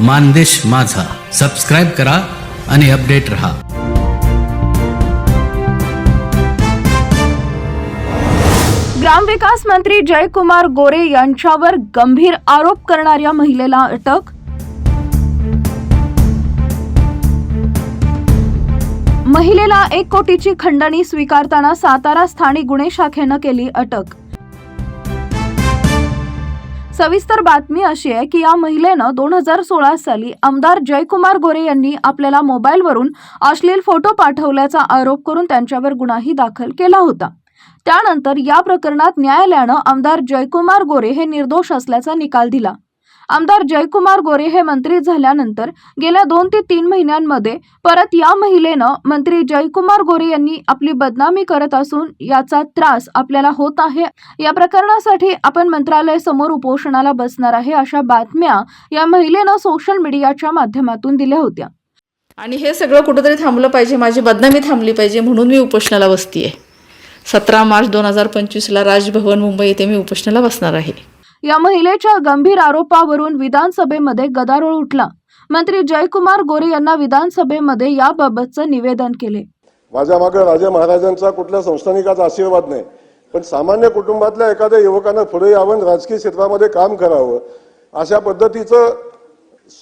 मानदेश माझा. सबस्क्राईब करा आणि अपडेट रहा. ग्रामविकास मंत्री जयकुमार गोरे यांच्यावर गंभीर आरोप करणाऱ्या महिलेला अटक? महिलेला एक कोटीची खंडणी स्वीकारताना सातारा स्थानिक गुन्हे शाखेनं केली अटक. सविस्तर बातमी अशी आहे की या महिलेनं दोन हजार सोळा साली आमदार जयकुमार गोरे यांनी आपल्याला मोबाईलवरून अश्लील फोटो पाठवल्याचा आरोप करून त्यांच्यावर गुन्हाही दाखल केला होता. त्यानंतर या प्रकरणात न्यायालयानं आमदार जयकुमार गोरे हे निर्दोष असल्याचा निकाल दिला. आमदार जयकुमार गोरे हे मंत्री झाल्यानंतर गेल्या दोन ते तीन महिन्यांमध्ये परत या महिलेनं मंत्री जयकुमार गोरे यांनी आपली बदनामी करत असून याचा त्रास आपल्याला होत आहे. या प्रकरणासाठी आपण मंत्रालय समोर उपोषणाला बसणार आहे अशा बातम्या या महिलेनं सोशल मीडियाच्या माध्यमातून दिल्या होत्या. आणि हे सगळं कुठंतरी थांबलं पाहिजे माझी बदनामी थांबली पाहिजे म्हणून मी उपोषणाला बसतीये. सतरा मार्च दोन हजार पंचवीसला राजभवन मुंबई येथे मी उपोषणाला बसणार आहे. या महिलेच्या गंभीर आरोपावरून विधानसभेमध्ये गदारोळ उठला. मंत्री जयकुमार गोरे यांना विधानसभेमध्ये याबाबतचं निवेदन केले. माझ्या मागे राजे महाराजांचा कुठल्या संस्थानिकाचा आशीर्वाद नाही. पण सामान्य कुटुंबातल्या एखाद्या युवकानं पुढे यावं राजकीय क्षेत्रामध्ये काम करावं अशा पद्धतीचं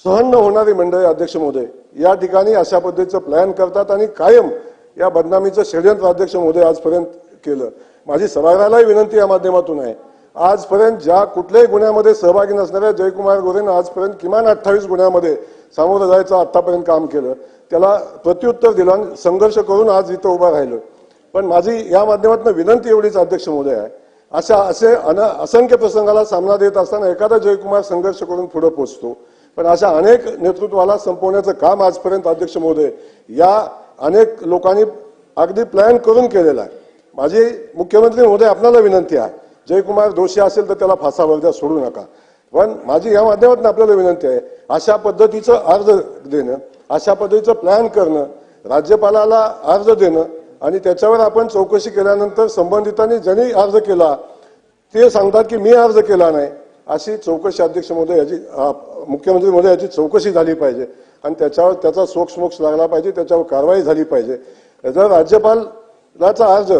सहन न होणारी मंडळी अध्यक्ष महोदय या ठिकाणी अशा पद्धतीचं प्लॅन करतात आणि कायम या बदनामीचं षडयंत्र अध्यक्ष महोदय आजपर्यंत केलं. माझी सभागृहालाही विनंती या माध्यमातून आहे. आजपर्यंत ज्या कुठल्याही गुन्ह्यामध्ये सहभागी नसणाऱ्या जयकुमार गोरेनं आजपर्यंत किमान अठ्ठावीस गुन्ह्यामध्ये सामोरं जायचं आत्तापर्यंत काम केलं. त्याला प्रत्युत्तर दिलं आणि संघर्ष करून आज इथं उभं राहिलं. पण माझी या माध्यमातून विनंती एवढीच अध्यक्ष महोदय आहे. अशा असे अन असंख्य प्रसंगाला सामना देत असताना एखादा जयकुमार संघर्ष करून पुढे पोचतो. पण अशा अनेक नेतृत्वाला संपवण्याचं काम आजपर्यंत अध्यक्ष महोदय या अनेक लोकांनी अगदी प्लॅन करून केलेला आहे. माझी मुख्यमंत्री महोदय आपणाला विनंती आहे. जयकुमार दोषी असेल तर त्याला फासावर द्या सोडू नका. पण माझी या माध्यमातून आपल्याला विनंती आहे अशा पद्धतीचं अर्ज देणं अशा पद्धतीचं प्लॅन करणं राज्यपालाला अर्ज देणं आणि त्याच्यावर आपण चौकशी केल्यानंतर संबंधितांनी ज्यांनी अर्ज केला ते सांगतात की मी अर्ज केला नाही. अशी चौकशी अध्यक्ष महोदय याची मुख्यमंत्री महोदय याची चौकशी झाली पाहिजे. आणि त्याच्यावर त्याचा सोक्षमोक्ष लागला पाहिजे त्याच्यावर कारवाई झाली पाहिजे. जर राज्यपालाचा अर्ज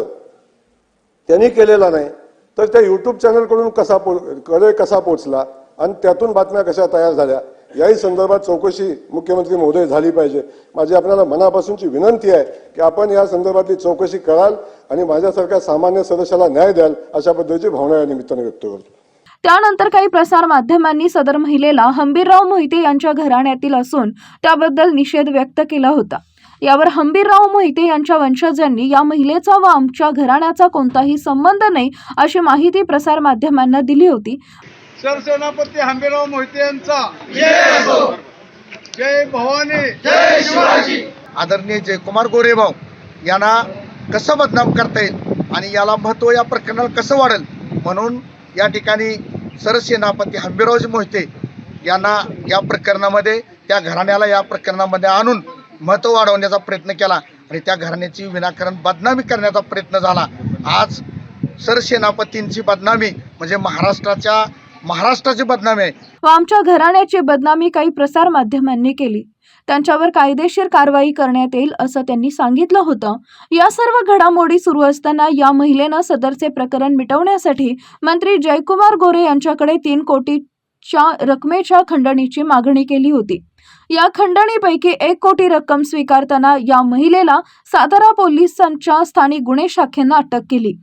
त्यांनी केलेला नाही तर त्या युट्यूब चॅनलकडून कसा पो कडे कसा पोचला आणि त्यातून बातम्या कशा तयार झाल्या याही संदर्भात चौकशी मुख्यमंत्री महोदय झाली पाहिजे. माझी आपल्याला मनापासूनची विनंती आहे की आपण या संदर्भातली चौकशी कराल आणि माझ्यासारख्या सामान्य सदस्याला न्याय द्याल अशा पद्धतीची भावना या निमित्ताने व्यक्त करतो. त्यानंतर काही प्रसार माध्यमांनी सदर महिलेला हंबीरराव मोहिते यांच्या घराण्यातील असून त्याबद्दल निषेध व्यक्त केला होता. यावर हंबीरराव मोहिते यांच्या वंशजांनी या महिलेचा व आमच्या घराण्याचा कोणताही संबंध नाही अशी माहिती प्रसार माध्यमांना दिली होती. सरसेनापती हंबीराव मोहिते यांचा. जय भवानी. आदरणीय जयकुमार गोरेभाऊ यांना कसं बदनाम करता येईल आणि याला महत्त्व या प्रकरणाला कसं वाढेल? म्हणून या ठिकाणी सरसेनापती हंबीरावजी मोहिते यांना या प्रकरणामध्ये त्या घराण्याला या प्रकरणामध्ये आणून महत्त्व वाढवण्याचा प्रयत्न केला आणि त्या घराण्याची विनाकारण बदनामी करण्याचा प्रयत्न झाला. आज सरसेनापतींची बदनामी म्हणजे महाराष्ट्राच्या महाराष्ट्राची बदनामी आहे. आमच्या घराण्याची बदनामी काही प्रसार माध्यमांनी केली. त्यांच्यावर कायदेशीर कारवाई करण्यात येईल असं त्यांनी सांगितलं होतं. या सर्व घडामोडी सुरू असताना या महिलेनं सदरचे प्रकरण मिटवण्यासाठी मंत्री जयकुमार गोरे यांच्याकडे तीन कोटीच्या रकमेच्या खंडणीची मागणी केली होती. या खंडणीपैकी एक कोटी रक्कम स्वीकारताना या महिलेला सातारा पोलिसांच्या स्थानिक गुन्हे शाखेनं अटक केली.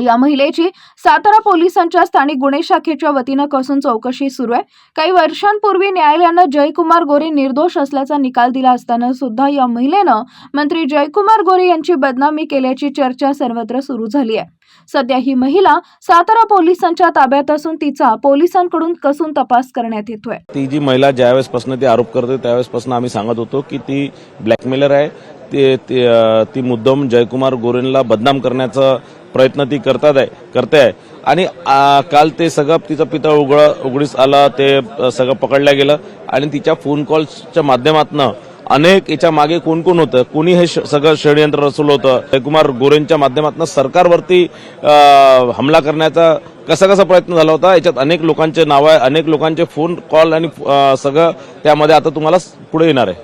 या महिलेची सातारा पोलिसांच्या स्थानिक गुन्हे शाखेच्या वतीनं कसून चौकशी सुरू आहे. काही वर्षांपूर्वी न्यायालयानं जयकुमार गोरे निर्दोष असल्याचा निकाल दिला असताना सुद्धा या महिलेनं मंत्री जयकुमार गोरे यांची बदनामी केल्याची चर्चा सर्वत्र सुरू झाली आहे. सध्या ही महिला सातारा पोलिसांच्या ताब्यात असून तिचा पोलिसांकडून कसून तपास करण्यात येतोय. ती जी महिला ज्यावेळेसपासून ती आरोप करते त्यावेळेसपासून आम्ही सांगत होतो की ती ब्लॅकमेलर आहे. ते ती मुद्दम जयकुमार गोरेंना बदनाम करण्याचा प्रयत्न ती करतात आहे करते आहे. आणि काल ते सगळं तिचं पितळ उघड उघडीस आलं ते सगळं पकडलं गेलं. आणि तिच्या फोन कॉल्सच्या माध्यमातनं अनेक याच्या मागे कोण कोण होतं? कोणी हे श- सगळं षडयंत्र रचलं होतं? जयकुमार गोरेंच्या माध्यमातून सरकारवरती हमला करण्याचा कसा कसा प्रयत्न झाला होता? याच्यात अनेक लोकांचे नाव आहे अनेक लोकांचे फोन कॉल आणि सगळं त्यामध्ये आता तुम्हाला पुढे येणार आहे.